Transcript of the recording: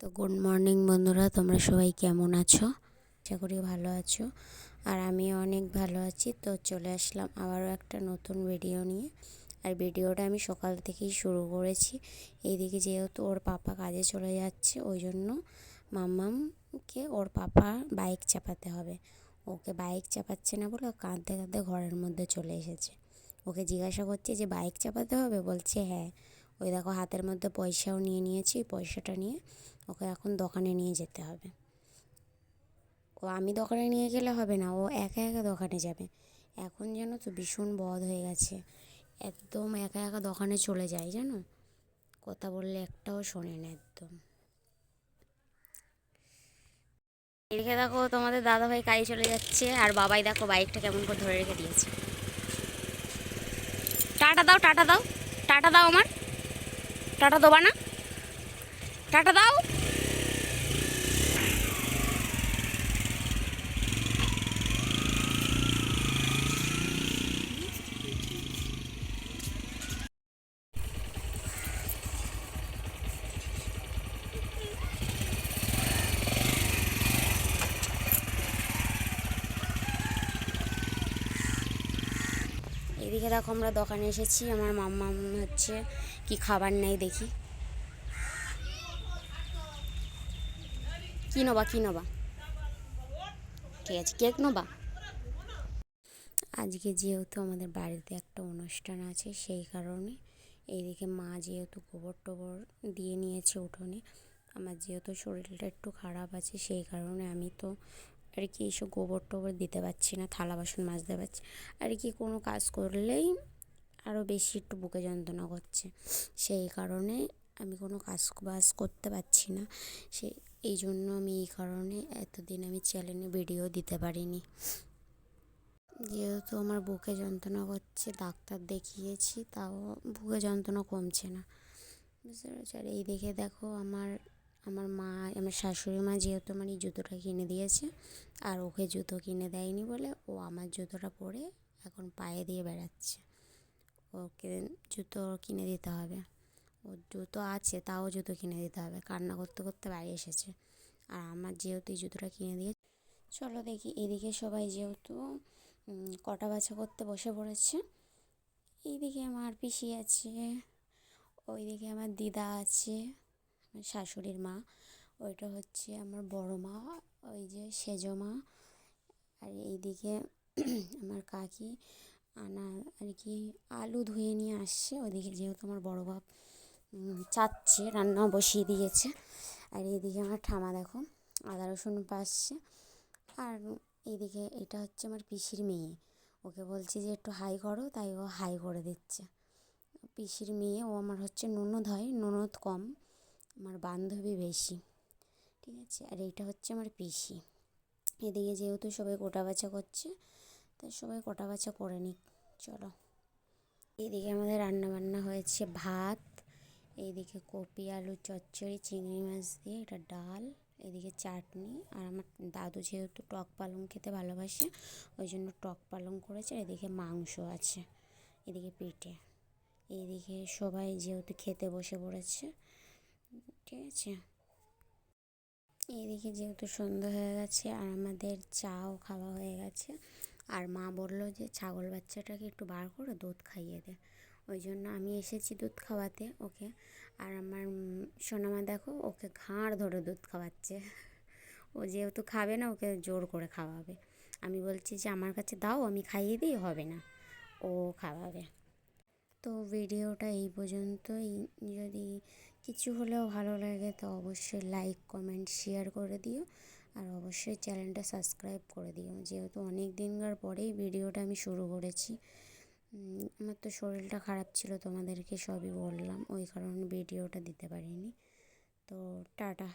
তো good morning বন্ধুরা, তোমরা সবাই কেমন আছো? আশা করি ভালো আছো। আর আমি অনেক ভালো আছি। তো চলে আসলাম আবারও একটা নতুন ভিডিও নিয়ে। আর ভিডিওটা আমি সকাল থেকেই শুরু করেছি। এইদিকে যেহেতু ওর পাপা কাজে চলে যাচ্ছে, ওই জন্য মাম্মামকে ওর পাপা বাইক চাপাতে হবে। ওকে বাইক চাপাচ্ছে না বলে কাঁদতে কাঁদতে ঘরের মধ্যে চলে এসেছে। ওকে জিজ্ঞাসা করছে যে বাইক চাপাতে হবে? বলছে হ্যাঁ। ওই দেখো হাতের মধ্যে পয়সাও নিয়ে নিয়েছি, পয়সাটা নিয়ে ওকে এখন দোকানে নিয়ে যেতে হবে। ও আমি দোকানে নিয়ে গেলে হবে না, ও একা একা দোকানে যাবে। এখন যেন তো ভীষণ বধ হয়ে গেছে, একদম একা একা দোকানে চলে যায় জানো? কথা বললে একটাও শোনে না একদম। এদিকে দেখো তোমাদের দাদা ভাই কাজে চলে যাচ্ছে, আর বাবাই দেখো বাইকটা কেমন করে ধরে রেখে দিয়েছে। টাটা দাও টাটা দাও টাটা দাও আমার। টাটা দেবা না। টাটা দাও। এদিকে দেখো আমরা দোকানে এসেছি, আমার মাম্মা হচ্ছে কি খাবার নেই দেখি। কি নেবা কি নেবা? ঠিক আছে? কেক নেবা? আজকে যেহেতু আমাদের বাড়িতে একটা অনুষ্ঠান আছে, সেই কারণে এইদিকে মা যেহেতু গোবর টোবর দিয়ে নিয়েছে উঠোনে, আমার যেহেতু শরীরটা একটু খারাপ আছে, সেই কারণে আমি তো আর কি এইসব গোবর টোবর দিতে পারছি না, থালা বাসন মাজতে পারছি আর কি কোনো কাজ করলেই আরও বেশি একটু বুকে যন্ত্রণা করছে। সেই কারণে আমি কোনো কাজ বাজ করতে পারছি না। সে, এই জন্য আমি এই কারণে এতদিন আমি চ্যানেলে ভিডিও দিতে পারিনি। যেহেতু আমার বুকে যন্ত্রণা করছে, ডাক্তার দেখিয়েছি, তাও বুকে যন্ত্রণা কমছে না। বুঝতে পেরেছি? আর এই দেখে দেখো আমার আমার মা, আমার শাশুড়ি মা যেহেতু আমার এই জুতোটা কিনে দিয়েছে, আর ওকে জুতো কিনে দেয়নি বলে ও আমার জুতোটা পরে এখন পায়ে দিয়ে বেড়াচ্ছে। ওকে জুতো কিনে দিতে হবে। ওর জুতো আছে, তাও জুতো কিনে দিতে হবে। কান্না করতে করতে বাড়ি এসেছে। আর আমার যেহেতু এই জুতোটা কিনে দিয়ে চলো দেখি, এদিকে সবাই যেহেতু কটা বাছা করতে বসে পড়েছে, এইদিকে আমার পিসি আছে, ওইদিকে আমার দিদা আছে। শাশুড়ির মা, ওইটা হচ্ছে আমার বড় মা, ওই যে সেজো মা, আর এইদিকে আমার কাকি আনা আর কি আলু ধুয়ে নিয়ে আসছে, ওইদিকে যেহেতু আমার বড় বাপ চাচ্ছে রান্না বসিয়ে দিয়েছে, আর এইদিকে আমার ঠামা দেখো, আদা রসুন পাচ্ছে, আর এইদিকে এটা হচ্ছে আমার পিসির মেয়ে, ওকে বলছি যে একটু হাই করো, তাই ও হাই করে দিচ্ছে, পিসির মেয়ে, ও আমার হচ্ছে ননদ হয় ননদ কম আমার বান্ধবী বেশি, ঠিক আছে? আর এইটা হচ্ছে আমার পিসি। এদিকে যেহেতু সবাই কোটা বাছা করছে তাই সবাই কোটা বাছা করে নিক, চলো। এইদিকে আমাদের রান্না বান্না হয়েছে ভাত, এইদিকে কপি, আলু, চচ্চড়ি, চিংড়ি মাছ দিয়ে এটা ডাল, এদিকে চাটনি। আর আমার দাদু যেহেতু টক পালং খেতে ভালোবাসে, ওই জন্য টক পালং করেছে, আর এদিকে মাংস আছে, এদিকে পিঠে এইদিকে সবাই যেহেতু খেতে বসে পড়েছে ঠিক আছে? এদিকে যেহেতু সন্ধ্যা হয়ে গেছে আর আমাদের চাও খাওয়া হয়ে গেছে, আর মা বলল যে ছাগল বাচ্চাটাকে একটু বার করে দুধ খাইয়ে দে। ওই জন্য আমি এসেছি দুধ খাওয়াতে ওকে, আর আমার সোনামা দেখো ওকে ঘাড় ধরে দুধ খাওয়াচ্ছে। ও যেহেতু খাবে না, ওকে জোর করে খাওয়াবে। আমি বলছি যে আমার কাছে দাও, আমি খাইয়ে দিই, হবে না। ও খাওয়াবে। তো ভিডিওটা এই পর্যন্তই। যদি কিছু হলেও ভালো লাগে, তো অবশ্যই লাইক কমেন্ট শেয়ার করে দিও। আর অবশ্যই চ্যানেলটা সাবস্ক্রাইব করে দিও। যেহেতু অনেক দিনকার পরেই ভিডিওটা আমি শুরু করেছি আমার তো শরীরটা খারাপ ছিল, তোমাদেরকে সবই বললাম। ওই কারণে ভিডিওটা দিতে পারিনি। তো টাটা।